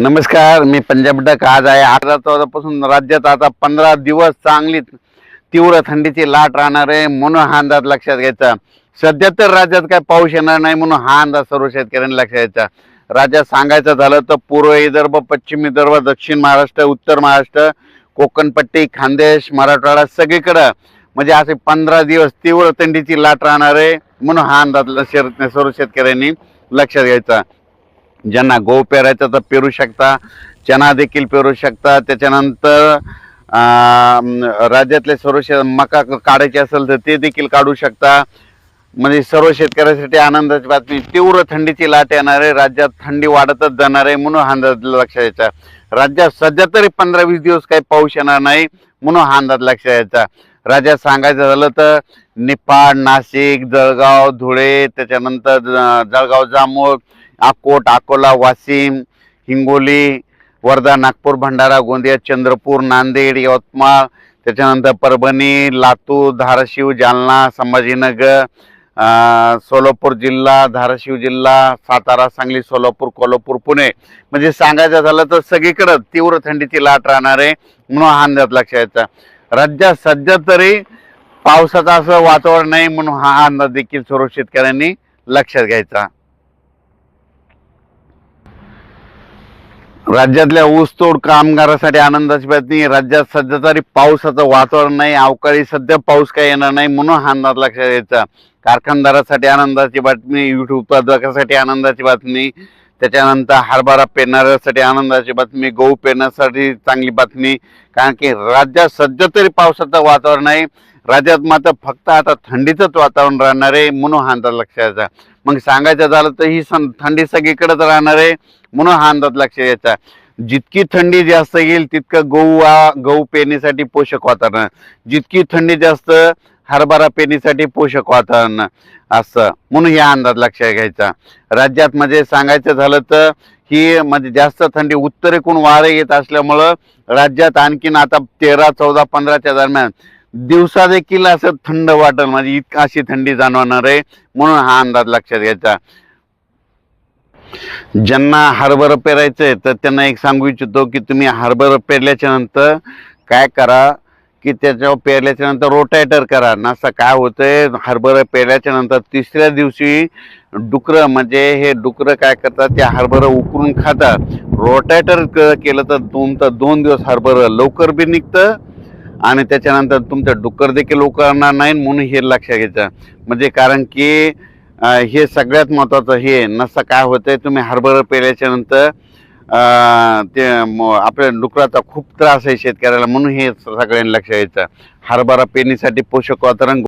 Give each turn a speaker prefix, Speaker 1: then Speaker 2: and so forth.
Speaker 1: नमस्कार मी पंजाब डक. आज आहे अठरा चौदापासून राज्यात आता पंधरा दिवस चांगली तीव्र थंडीची लाट राहणार आहे म्हणून हा अंदाज लक्षात घ्यायचा. सध्या तर राज्यात काय पाऊस येणार नाही म्हणून हा अंदाज सर्व शेतकऱ्यांनी लक्षात घ्यायचा. राज्यात सांगायचं झालं तर पूर्व विदर्भ पश्चिम विदर्भ दक्षिण महाराष्ट्र उत्तर महाराष्ट्र कोकणपट्टी खानदेश मराठवाडा सगळीकडं म्हणजे असे पंधरा दिवस तीव्र थंडीची लाट राहणार आहे म्हणून हा अंदाज सर्व शेतकऱ्यांनी लक्षात घ्यायचा. ज्यांना गहू पेरायचा तर पेरू शकता चना देखील पेरू शकता. त्याच्यानंतर राज्यातले सर्व शे मका काढायचे असेल तर ते देखील काढू शकता. म्हणजे सर्व शेतकऱ्यासाठी आनंदाची बातमी तीव्र थंडीची लाट येणार आहे राज्यात थंडी वाढतच जाणार आहे म्हणून हा अंदाज लक्षात यायचा राज्यात सध्या तरी पंधरा वीस दिवस काही पाऊस येणार नाही म्हणून हा अंदाज लक्षात यायचा राज्यात सांगायचं झालं तर निपाड नाशिक जळगाव धुळे त्याच्यानंतर जळगाव जामोद अकोट अकोला वाशिम हिंगोली वर्धा नागपूर भंडारा गोंदिया चंद्रपूर नांदेड यवतमाळ त्याच्यानंतर परभणी लातूर धाराशिव जालना संभाजीनगर सोलापूर जिल्हा धाराशिव जिल्हा सातारा सांगली सोलापूर कोल्हापूर पुणे. म्हणजे सांगायचं झालं तर सगळीकडं तीव्र थंडीची लाट राहणार आहे म्हणून हा अंदाज लक्षात यायचा. राज्यात सध्या तरी पावसाचं असं वातावरण नाही म्हणून हा अंदाज देखील सर्व शेतकऱ्यांनी लक्षात घ्यायचा. राज्यातल्या ऊसतोड कामगारासाठी आनंदाची बातमी राज्यात सध्या तरी पावसाचं वातावरण नाही. अवकाळी सध्या पाऊस काही येणार नाही म्हणून हा अंदाज लक्षात घ्यायचा. कारखानदारासाठी आनंदाची बातमी यूट्यूब उत्पादकासाठी आनंदाची बातमी त्याच्यानंतर हरभरा पेरणाऱ्यासाठी आनंदाची बातमी गहू पेरण्यासाठी चांगली बातमी. कारण की राज्यात सध्या तरी पावसाचं वातावरण आहे राज्यात मात्र फक्त आता थंडीचंच वातावरण राहणार आहे म्हणून हा अंदाज लक्षात यायचा मग सांगायचं झालं तर ही सं थंडी सगळीकडेच राहणार आहे. म्हणून हा अंदाज लक्षात घ्यायचा. जितकी थंडी जास्त येईल तितकं गहू गहू पेरणीसाठी पोषक वातावरण. जितकी थंडी जास्त हरभरा पेरणीसाठी पोषक वातावरण. असं. म्हणून ह्या अंदाज लक्षात घ्यायचा. राज्यात म्हणजे सांगायचं झालं तर ही म्हणजे जास्त थंडी उत्तरेकडून वारे येत असल्यामुळं राज्यात आणखीन आता तेरा चौदा पंधराच्या दरम्यान दिवसा देखील असं थंड वाटेल म्हणजे इतकं अशी थंडी जाणवणार आहे. म्हणून हा अंदाज लक्षात घ्यायचा. ज्यांना हरभरं पेरायचंय तर त्यांना एक सांगू इच्छितो की तुम्ही हरभर पेरल्याच्या नंतर काय करा की त्याच्यावर पेरल्याच्या नंतर रोटायटर करा. नसं काय होतंय हरभरं पेरल्याच्या नंतर तिसऱ्या दिवशी डुकरं म्हणजे हे डुकरं काय करतात ते हरभरं उकरून खातात. रोटायटर केलं तर तुमचं दोन दिवस हरभरं लवकर बी निघतं आणि त्याच्यानंतर तुमचं डुक्कर देखील लवकर नाही म्हणून हे लक्षात घ्यायचं. म्हणजे कारण की हे सगळ्यात महत्वाचं हे नसं काय होतं तुम्ही हरभरं पेरल्याच्या नंतर ते आपल्या डुकराचा खूप त्रास आहे शेतकऱ्याला म्हणून हे सगळ्यांनी लक्ष द्यायचं. हरभरा पेरणीसाठी पोषक वातावरण